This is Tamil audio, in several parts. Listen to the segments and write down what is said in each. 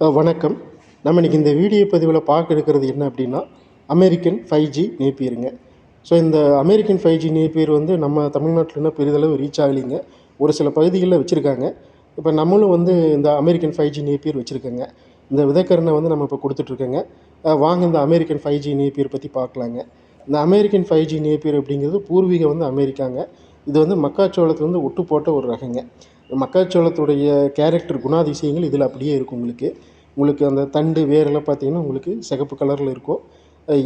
வணக்கம். நம்ம இன்றைக்கி இந்த வீடியோ பதிவில் பார்க்க இருக்கிறது என்ன அப்படின்னா அமெரிக்கன் ஃபைவ் ஜி நேப்பியருங்க ஸோ இந்த அமெரிக்கன் ஃபைவ் ஜி நேப்பியர் வந்து நம்ம தமிழ்நாட்டில் பெரிதளவு ரீச் ஆகலைங்க. ஒரு சில பகுதிகளில் வச்சுருக்காங்க. இப்போ நம்மளும் வந்து இந்த அமெரிக்கன் ஃபைவ் ஜி நேப்பியர் வச்சுருக்கோங்க. இந்த விதக்கரனை வந்து நம்ம இப்போ கொடுத்துட்ருக்கோங்க. வாங்க இந்த அமெரிக்கன் ஃபைவ் ஜி நேப்பியர் பற்றி பார்க்கலாங்க. இந்த அமெரிக்கன் ஃபைவ் ஜி நேப்பியர் அப்படிங்கிறது பூர்வீகம் வந்து அமெரிக்காங்க. இது வந்து மக்காச்சோளத்துலேருந்து ஒட்டு போட்ட ஒரு ரகங்க. மக்காச்சோளத்துடைய கேரக்டர் குணாதிசயங்கள் இதில் அப்படியே இருக்கும் உங்களுக்கு. உங்களுக்கு அந்த தண்டு வேரெல்லாம் பார்த்தீங்கன்னா உங்களுக்கு சிகப்பு கலரில் இருக்கும்.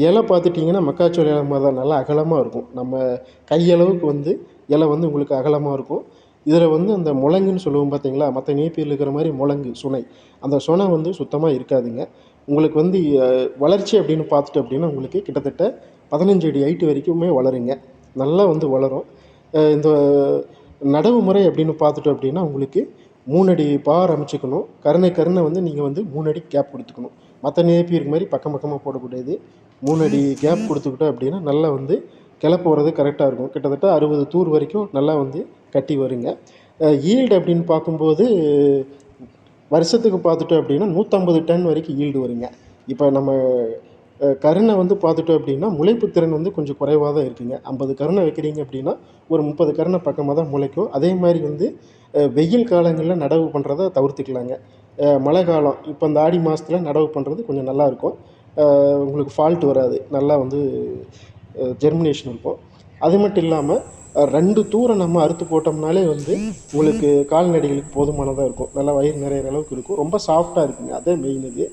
இலை பார்த்துட்டிங்கன்னா மக்காச்சோள இலை மாதிரி தான் நல்லா அகலமாக இருக்கும். நம்ம கையளவுக்கு வந்து இலை வந்து உங்களுக்கு அகலமாக இருக்கும். இதில் வந்து அந்த முழங்குன்னு சொல்லுவோம் பார்த்தீங்களா? மற்ற நேப்பியரில் இருக்கிற மாதிரி முழங்கு சுனை. அந்த சுனை வந்து சுத்தமாக இருக்காதுங்க. உங்களுக்கு வந்து வளர்ச்சி அப்படின்னு பார்த்துட்டு அப்படின்னா உங்களுக்கு கிட்டத்தட்ட பதினஞ்சு அடி ஹைட்டு வரைக்குமே வளருங்க. நல்லா வந்து வளரும். இந்த நடவு முறை அப்படின்னு பார்த்துட்டோம் அப்படின்னா உங்களுக்கு மூணடி பார் அமைச்சுக்கணும். கருணை கருணை வந்து நீங்கள் வந்து மூணடி கேப் கொடுத்துக்கணும். மற்ற நேப்பியருக்கு மாதிரி பக்கம் பக்கமாக போடக்கூடாது. மூணடி கேப் கொடுத்துக்கிட்டோம் அப்படின்னா நல்லா வந்து கிளப்பு வர்றது கரெக்டாக இருக்கும். கிட்டத்தட்ட அறுபது தூர் வரைக்கும் நல்லா வந்து கட்டி வருங்க. ஈல்டு அப்படின்னு பார்க்கும்போது வருஷத்துக்கு பார்த்துட்டோம் அப்படின்னா நூற்றம்பது டன் வரைக்கும் ஈல்டு வருங்க. இப்போ நம்ம கருணை வந்து பார்த்துட்டோம் அப்படின்னா முளைப்பு திறன் வந்து கொஞ்சம் குறைவாக தான் இருக்குங்க. ஐம்பது கருணை வைக்கிறீங்க அப்படின்னா ஒரு முப்பது கருணை பக்கமாக தான் முளைக்கும். அதே மாதிரி வந்து வெயில் காலங்களில் நடவு பண்ணுறத தவிர்த்துக்கலாங்க. மழை காலம் இப்போ இந்த ஆடி மாதத்தில் நடவு பண்ணுறது கொஞ்சம் நல்லாயிருக்கும் உங்களுக்கு ஃபால்ட் வராது. நல்லா வந்து ஜெர்மினேஷன் இருக்கும். அது மட்டும் இல்லாமல் ரெண்டு தூரம் நம்ம அறுத்து போட்டோம்னாலே வந்து உங்களுக்கு கால்நடைகளுக்கு போதுமானதாக இருக்கும். நல்லா வயிறு நிறையிற அளவுக்கு இருக்கும். ரொம்ப சாஃப்டாக இருக்குங்க. அதே மெயின் இது.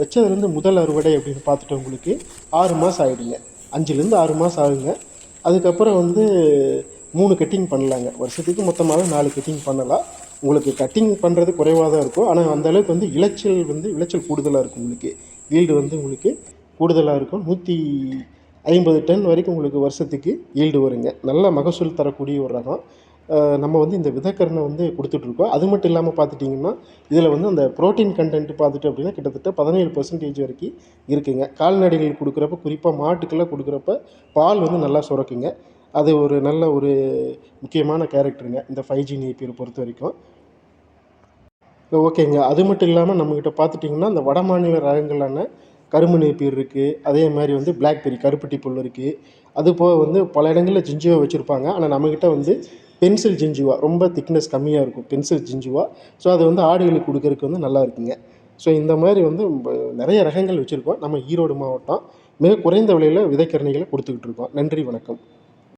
வச்சதுலேருந்து முதல் அறுவடை அப்படின்னு பார்த்துட்டு உங்களுக்கு ஆறு மாதம் ஆகிடுங்க அஞ்சுலேருந்து ஆறு மாதம் ஆகுங்க. அதுக்கப்புறம் வந்து மூணு கட்டிங் பண்ணலாங்க. வருஷத்துக்கு மொத்தமாக நாலு கட்டிங் பண்ணலாம். உங்களுக்கு கட்டிங் பண்ணுறது குறைவாக தான் இருக்கும். ஆனால் அந்த அளவுக்கு வந்து இளைச்சல் வந்து விளைச்சல் கூடுதலாக இருக்கும் உங்களுக்கு. வீல்டு வந்து உங்களுக்கு கூடுதலாக இருக்கும். நூற்றி ஐம்பது டன் வரைக்கும் உங்களுக்கு வருஷத்துக்கு ஈல்டு வருங்க. நல்ல மகசூல் தரக்கூடிய ஒரு ரகம். நம்ம வந்து இந்த விதக்கரனை வந்து கொடுத்துட்ருக்கோம். அது மட்டும் இல்லாமல் பார்த்துட்டிங்கன்னா இதில் வந்து அந்த ப்ரோட்டீன் கண்டென்ட் பார்த்துட்டு அப்படின்னா கிட்டத்தட்ட பதினேழு பர்சன்டேஜ் வரைக்கும் இருக்குங்க. கால்நடைகள் கொடுக்குறப்ப குறிப்பாக மாட்டுக்கெல்லாம் கொடுக்குறப்ப பால் வந்து நல்லா சுரக்குங்க. அது ஒரு நல்ல ஒரு முக்கியமான கேரக்டருங்க இந்த ஃபைவ் ஜி நேப்பியரை பொறுத்த வரைக்கும். ஓகேங்க. அது மட்டும் இல்லாமல் நம்மக்கிட்ட பார்த்துட்டிங்கன்னா அந்த வட மாநில ரகங்களான கரும்பு நேப்பியர் இருக்குது அதே மாதிரி வந்து ப்ளாக்பெர்ரி கருப்பட்டி புல் இருக்குது அது போக வந்து பல இடங்களில் ஜிஞ்சுவா வச்சுருப்பாங்க. ஆனால் நம்மக்கிட்ட வந்து பென்சில் ஜிஞ்சுவா ரொம்ப திக்னஸ் கம்மியாக இருக்கும். பென்சில் ஜிஞ்சுவா ஸோ அது வந்து ஆடுகளுக்கு கொடுக்கறதுக்கு வந்து நல்லா இருக்குங்க. ஸோ இந்த மாதிரி வந்து நிறைய ரகங்கள் வச்சுருக்கோம். நம்ம ஈரோடு மாவட்டம் மிக குறைந்த விலையில் விதைக்கரணிகளை கொடுத்துக்கிட்டு இருக்கோம். நன்றி வணக்கம்.